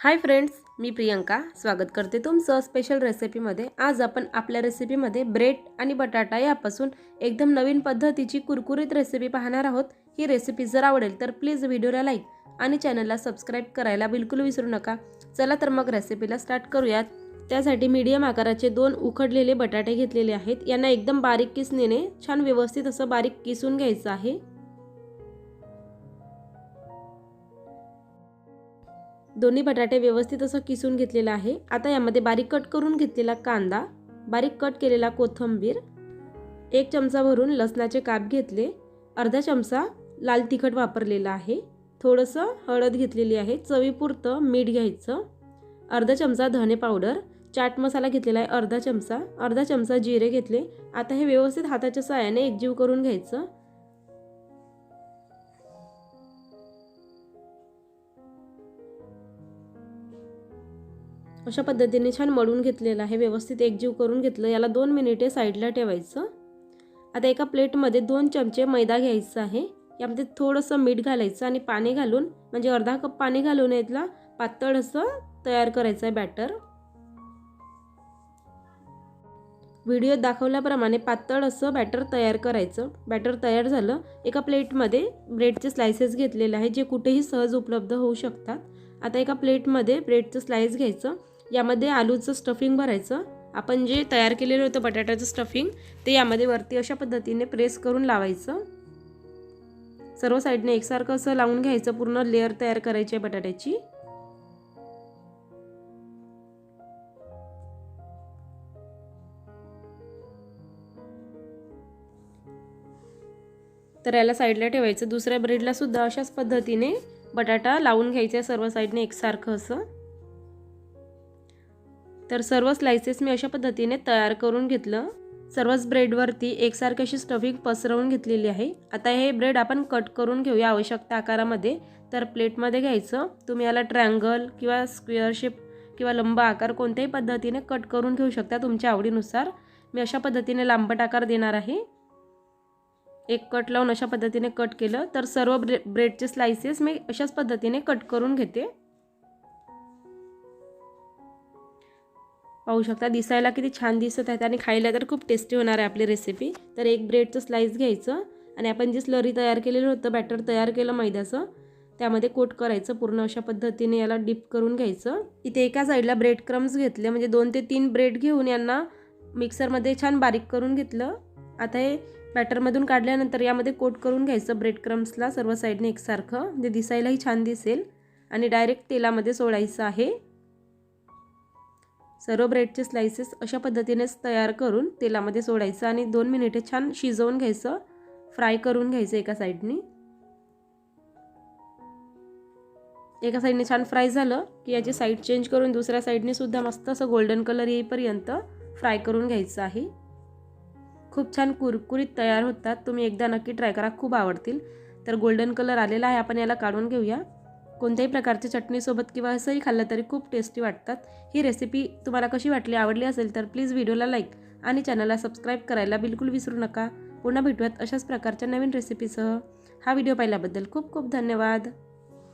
Hi friends मी प्रियंका. स्वागत करते तुमचं स्पेशल रेसिपीमध्ये आज आपण आपल्या रेसिपीमध्ये ब्रेड आणि बटाटा यापासून एकदम नवीन पद्धतीची कुरकुरीत रेसिपी पाहणार आहोत. ही रेसिपी जर आवडेल तर प्लीज व्हिडिओला लाईक आणि चॅनलला सबस्क्राईब करायला बिलकुल विसरू नका. चला तर मग रेसिपीला स्टार्ट करूयात. त्यासाठी मीडियम आकाराचे दोन उखडलेले बटाटे घेतलेले आहेत. यांना एकदम बारीक किसणीने छान व्यवस्थित असं बारीक किसून घ्यायचं आहे. दोन्ही बटाटे व्यवस्थित असं किसून घेतलेलं आहे. आता यामध्ये बारीक कट करून घेतलेला कांदा बारीक कट केलेला कोथिंबीर एक चमचा भरून लसणाचे काप घेतले अर्धा चमचा लाल तिखट वापरलेला आहे थोडंसं हळद घेतलेली आहे चवीपुरतं मीठ घ्यायचं अर्धा चमचा धने पावडर चाट मसाला घेतलेला आहे अर्धा चमचा अर्धा चमचा जिरे घेतले आता हे व्यवस्थित हाताच्या साहाय्याने एकजीव करून घ्यायचं अशा पद्धतीने छान मळून घेतलेलं आहे व्यवस्थित एकजीव करून घेतलं. याला दोन मिनिटे साईडला ठेवायचं. आता एका प्लेटमध्ये दोन चमचे मैदा घ्यायचा आहे. यामध्ये थोडंसं मीठ घालायचं आणि पाणी घालून म्हणजे अर्धा कप पाणी घालून यातला पातळ असं तयार करायचं आहे बॅटर. व्हिडिओत दाखवल्याप्रमाणे पातळ असं बॅटर तयार करायचं. बॅटर तयार झालं. एका प्लेटमध्ये ब्रेडचे स्लायसेस घेतलेले आहे जे कुठेही सहज उपलब्ध होऊ शकतात. आता एका प्लेटमध्ये ब्रेडचं स्लाईस घ्यायचं. यामध्ये आलूचं स्टफिंग भरायचं. आपण जे तयार केलेलं होतं बटाट्याचं स्टफिंग ते यामध्ये वरती अशा पद्धतीने प्रेस करून लावायचं. सर्व साईडने एकसारखं असं लावून घ्यायचं पूर्ण लेअर तयार करायची आहे बटाट्याची. तर याला साईडला ठेवायचं. दुसऱ्या ब्रेडला सुद्धा अशाच पद्धतीने बटाटा लावून घ्यायचा सर्व साईडने एकसारखं असं. तर सर्व स्लायसेस मी अशा पद्धतीने तयार करून घेतलं. सर्वच ब्रेडवरती एकसारखी अशी स्टफिंग पसरवून घेतलेली आहे. आता हे ब्रेड आपण कट करून घेऊया आवश्यकता आकारामध्ये. तर प्लेटमध्ये घ्यायचं. तुम्ही याला ट्रँगल किंवा स्क्वेअर शेप किंवा लंब आकार कोणत्याही पद्धतीने कट करून घेऊ शकता तुमच्या आवडीनुसार. मी अशा पद्धतीने लांबट आकार देणार आहे. एक कट लावून अशा पद्धतीने कट केलं. तर सर्व ब्रे ब्रेडचे स्लायसेस मी अशाच पद्धतीने कट करून घेते. पाहू शकता. दिसायला किती छान दिसत आहेत आणि खायला तर खूप टेस्टी होणार आहे आपली रेसिपी तर एक ब्रेडचं स्लाईस घ्यायचं आणि आपण जे स्लरी तयार केलेलं होतं बॅटर तयार केलं मैद्याचं त्यामध्ये कोट करायचं पूर्ण अशा पद्धतीने याला डिप करून घ्यायचं. इथे एका साईडला ब्रेड क्रम्स घेतले. म्हणजे दोन ते तीन ब्रेड घेऊन यांना मिक्सरमध्ये छान बारीक करून घेतलं. आता हे बॅटरमधून काढल्यानंतर यामध्ये कोट करून घ्यायचं ब्रेड क्रम्सला सर्व साईडने एकसारखं. म्हणजे दिसायलाही छान दिसेल. आणि डायरेक्ट तेलामध्ये सोडायचं आहे. सर्व ब्रेडचे स्लायसेस अशा पद्धतीनेच तयार करून तेलामध्ये सोडायचं आणि दोन मिनिटे छान शिजवून घ्यायचं. फ्राय करून घ्यायचं एका साईडनी. एका साईडने छान फ्राय झालं की याची साईड चेंज करून दुसऱ्या साईडने सुद्धा मस्त असं गोल्डन कलर येईपर्यंत फ्राय करून घ्यायचं आहे. खूप छान कुरकुरीत तयार होतात. तुम्ही एकदा नक्की ट्राय करा. खूप आवडतील. तर गोल्डन कलर आलेला आहे. आपण याला काढून घेऊया. कोणत्याही प्रकारच्या चटणीसोबत किंवा असंही खाल्लं तरी खूप टेस्टी वाटतात. ही रेसिपी तुम्हाला कशी वाटली आवडली असेल तर प्लीज व्हिडिओला लाईक आणि चॅनलला सबस्क्राईब करायला बिलकुल विसरू नका. पुन्हा भेटूयात अशाच प्रकारच्या नवीन रेसिपीसह हा व्हिडिओ पाहिल्याबद्दल खूप खूप धन्यवाद.